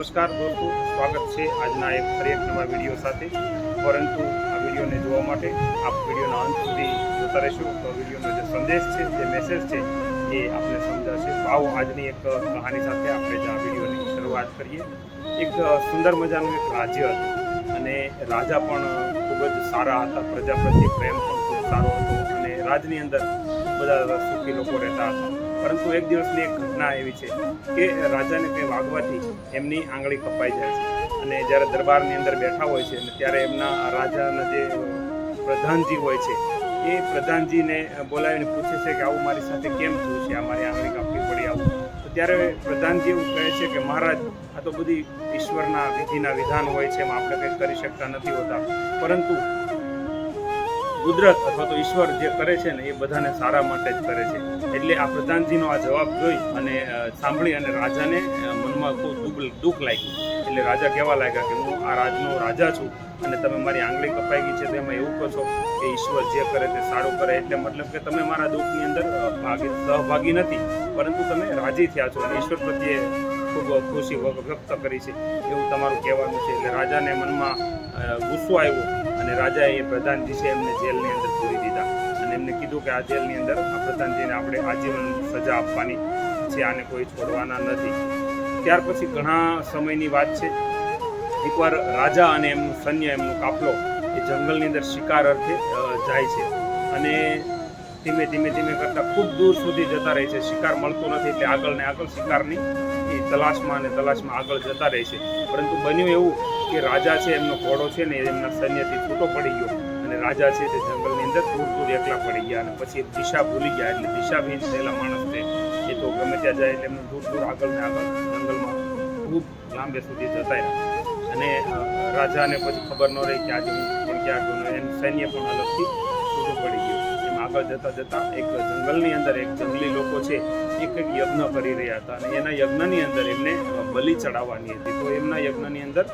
નમસ્કાર દોસ્તો, સ્વાગત છે આજના એક ફરી એક નવા વીડિયો સાથે. પરંતુ આ વિડીયોને જોવા માટે આપ વિડીયોના અંત સુધી જોતા રહેશો. તો વિડીયોનો જે સંદેશ છે, જે મેસેજ છે, એ આપને સમજાશે. આવો આજની એક કહાની સાથે આપણે જ આ વિડીયોની શરૂઆત કરીએ. એક સુંદર મજાનું એક રાજ્ય હતું. અને રાજા પણ ખૂબ જ સારા હતા. પ્રજા પ્રત્યે પ્રેમ પણ ખૂબ સારો હતો. અને રાજની અંદર બધા સુખી લોકો રહેતા હતા. પરંતુ એક દિવસની એક ઘટના એવી છે કે રાજાને કંઈ વાગવાથી એમની આંગળી કપાઈ જાય છે. અને જ્યારે દરબારની અંદર બેઠા હોય છે ત્યારે એમના રાજાના જે પ્રધાનજી હોય છે, એ પ્રધાનજીને બોલાવીને પૂછે છે કે આવું મારી સાથે કેમ થયું છે? આ મારી આંગળી કાપવી પડી આવું. તો ત્યારે પ્રધાનજી એવું કહે છે કે, મહારાજ, આ તો બધી ઈશ્વરના વિધિના વિધાન હોય છે, એમાં આપણે કંઈ કરી શકતા નથી હોતા. પરંતુ કુદરત અથવા તો ઈશ્વર જે કરે છે ને એ બધાને સારા માટે જ કરે છે. એટલે આ પ્રધાનજીનો આ જવાબ જોઈ અને સાંભળી અને રાજાને મનમાં ખૂબ દુઃખ લાગ્યું. એટલે રાજા કહેવા લાગ્યા કે હું આ રાજનો રાજા છું અને તમે મારી આંગળી કપાઈ ગઈ છે તો એમાં એવું કહો છો કે ઈશ્વર જે કરે તે સારું કરે. એટલે મતલબ કે તમે મારા દુઃખની અંદર ભાગી, સહભાગી નથી, પરંતુ તમે રાજી થયા છો અને ઈશ્વર પ્રત્યે ખૂબ ખુશી વ્યક્ત કરી છે એવું તમારું કહેવાનું છે. એટલે રાજાને મનમાં ગુસ્સો આવ્યો અને રાજાએ પ્રધાનજી છે એમને જેલની અંદર પૂરી દીધા. અને એમને કીધું કે આ જેલની અંદર આ પ્રધાનજીને આપણે આજીવન સજા આપવાની છે, આને કોઈ છોડવાના નથી. ત્યાર પછી ઘણા સમયની વાત છે. એકવાર રાજા અને એમનું સૈન્ય, એમનો કાફલો એ જંગલની અંદર શિકાર અર્થે જાય છે. અને ધીમે ધીમે ધીમે કરતાં ખૂબ દૂર સુધી જતા રહે છે. શિકાર મળતો નથી એટલે આગળ ને આગળ શિકારની એ તલાશમાં અને તલાશમાં આગળ જતા રહે છે. પરંતુ બન્યું એવું કે રાજા છે, એમનો ઘોડો છે ને એમના સૈન્યથી છૂટો પડી ગયો. અને રાજા છે તે જંગલની અંદર દૂર દૂર એકલા પડી ગયા અને પછી દિશા ભૂલી ગયા. એટલે દિશાહીન થયેલા માણસ છે એ તો ગમે ત્યાં જાય એટલે એમને દૂર દૂર આગળ ને આગળ જંગલમાં ખૂબ લાંબે સુધી જતા રહ્યા. અને રાજાને પછી ખબર ન રહી કે આજે હું પણ ક્યાં ગયો એમ સૈન્ય પણ અલગથી છૂટું પડી ગયું. આગળ જતા જતા એક જંગલની અંદર એક જંગલી લોકો છે, એ કંઈક યજ્ઞ કરી રહ્યા હતા. અને એના યજ્ઞની અંદર એમને બલિ ચડાવવાની હતી. તો એમના યજ્ઞની અંદર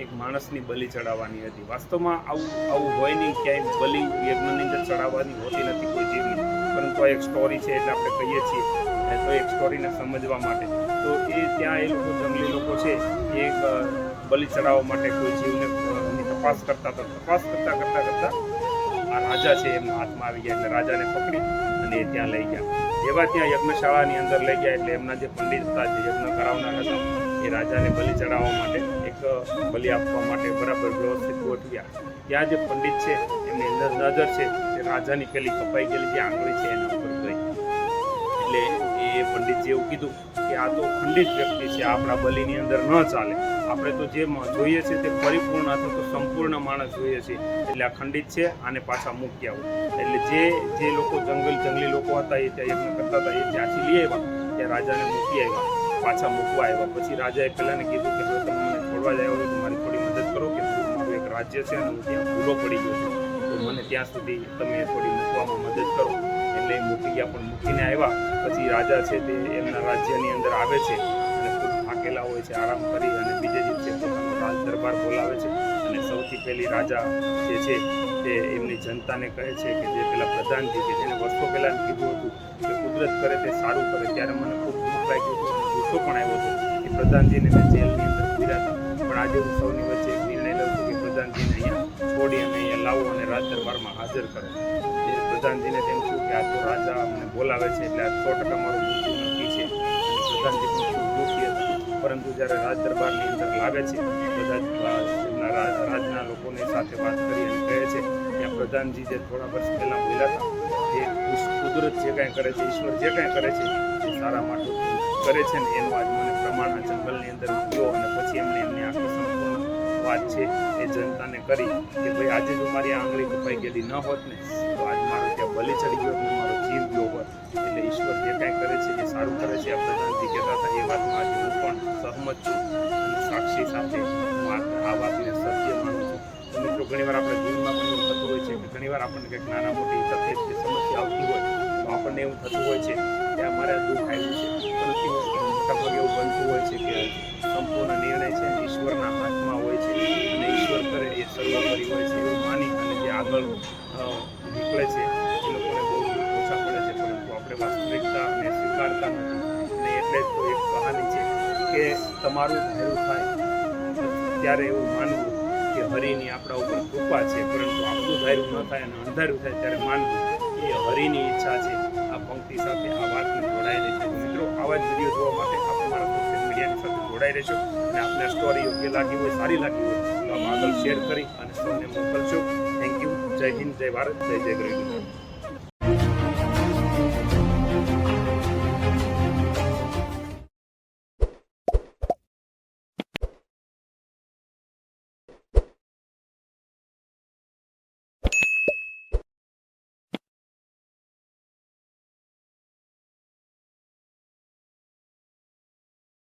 એક માણસની બલિ ચડાવવાની હતી. વાસ્તવમાં આવું આવું હોય નહીં, ક્યાંય બલિ યજ્ઞની અંદર ચડાવવાની હોતી નથી કોઈ જીવની. પરંતુ આ એક સ્ટોરી છે એટલે આપણે કહીએ છીએ. તો એક સ્ટોરીને સમજવા માટે. તો એ ત્યાં એ લોકો, જંગલી લોકો છે, એ એક બલિ ચડાવવા માટે કોઈ જીવને તપાસ કરતા હતા. તપાસ કરતા કરતા કરતા આ રાજા છે, એમના હાથમાં આવી ગયા એટલે રાજાને પકડી અને ત્યાં લઈ ગયા. જેવા ત્યાં યજ્ઞશાળાની અંદર લઈ ગયા એટલે એમના જે પંડિત હતા, જે યજ્ઞ કરાવનાર હતા, એ રાજાને બલિ ચડાવવા માટે એક બલિ આપવા માટે બરાબર વ્યવસ્થિત ગોઠવ્યા. ત્યાં જે પંડિત છે, એમની અંદર નજર છે એ રાજાની પેલી કપાઈ ગયેલી જે આંગળી છે, એના ઉપર ગઈ. એટલે એ પંડિતજી એવું કીધું કે આ તો ખંડિત વ્યક્તિ છે, આપણા બલિની અંદર ન ચાલે. આપણે તો જે જોઈએ છે તે પરિપૂર્ણ અથવા તો સંપૂર્ણ માણસ જોઈએ છે એટલે આ ખંડિત છે, આને પાછા મૂકી આવો. એટલે જે જે લોકો જંગલ, જંગલી લોકો હતા, એ ત્યાં યજ્ઞ કરતા હતા, એ જ્યાંથી લઈ આવ્યા. ત્યાં રાજાને મૂકી આવ્યા. પાછા મૂકવા આવ્યા. પછી રાજાએ પહેલાને કીધું કે હવે તમે મને છોડવા હોય તો મારી થોડી મદદ કરો કે મારું એક રાજ્ય છે અને હું ત્યાં ભૂલો પડી ગયો છું. તો મને ત્યાં સુધી તમે થોડી મૂકવામાં મદદ કરો. એ મૂકી પણ મૂકીને આવ્યા. પછી રાજા છે તે એમના રાજ્યની અંદર આવે છે અને ખૂબ થાકેલા હોય છે, આરામ કરી અને બીજે દિવસે રાજ દરબાર બોલાવે છે. અને સૌથી પહેલી રાજા જે છે તે એમની જનતાને કહે છે કે જે પેલા પ્રધાનજી કે જેને વર્ષો પહેલાં કીધું હતું કે કુદરત કરે તે સારું કરે, ત્યારે મને ખૂબ દુઃખ લાગ્યું હતું ગુસ્સો પણ આવ્યો હતો એ પ્રધાનજીને મેં જેલની અંદર પૂર્યા હતા. પણ આજે હું સૌની વચ્ચે એક નિર્ણય લઉં છું કે પ્રધાનજીને અહીંયા છોડી અને અહીંયા લાવો અને રાજ દરબારમાં હાજર કરો. પ્રધાનજીને તેમ થયું તો રાજા અમને બોલાવે છે એટલે આ સો ટકા મારું મૃત્યુ નક્કી છે. પ્રધાનજી પણ દુઃખી હતું. પરંતુ જ્યારે રાજ દરબારની અંદર લાવે છે, બધા રાજના લોકોની સાથે વાત કરી અને કહે છે કે પ્રધાનજી જે થોડા વર્ષ પહેલાં બોલ્યા હતા, એ કુદરત જે કાંઈ કરે છે, ઈશ્વર જે કાંઈ કરે છે, એ સારા માટે કરે છે ને એનું આજ મને પ્રમાણ જંગલની અંદર ગયો અને પછી એમને એમની આખી સંપૂર્ણ વાત છે એ જનતાને કરી કે ભાઈ આજે જો મારી આંગળી કપાઈ ગયેલી ન હોત ને, તો આજ મારો બલિ ચડી ગયો હોત મારો જીવ ગયો હોય, એટલે ઈશ્વર જે કાંઈ કરે છે, એ સારું કરે છે. આપણે પ્રધાનજી કહેતા હતા, એ વાતમાં આજે હું પણ સહમત છું. અને સાક્ષી સાથે આ વાતને સત્ય માનું છું. મિત્રો, ઘણીવાર આપણે જીવનમાં પણ એવું થતું હોય છે કે ઘણીવાર આપણને કંઈક નાના મોટી તકલીફ કે સમસ્યા આવતી હોય, તો આપણને એવું થતું હોય છે કે અમારે મારે દુઃખ આવ્યું છે. પરંતુ મોટાભાગે એવું બનતું હોય છે કે સંપૂર્ણ નિર્ણય છે ઈશ્વરના હાથમાં હોય છે અને ઈશ્વર કરે એ સર્વોપરી હોય છે એવું માની અને જે આગળ કે તમારું ધાર્યું થાય, ત્યારે એવું માનવું કે હરિની આપણા ઉપર કૃપા છે, પરંતુ આપણું ધાર્યું ન થાય અને અંધારું થાય ત્યારે માનવું એ હરિની ઈચ્છા છે. આ પંક્તિ સાથે આ વાતને જોડાઈ રહેશે મિત્રો, આવા જ વીડિયો જોવા માટે આપણે મારા સોશિયલ મીડિયાની સાથે જોડાઈ રહેશો અને આપને સ્ટોરી યોગ્ય લાગી હોય, સારી લાગી હોય, તો આગળ શેર કરી અને સૌને મોકલશો થેન્ક યુ જય હિન્દ, જય ભારત, જય જય ગરીબ.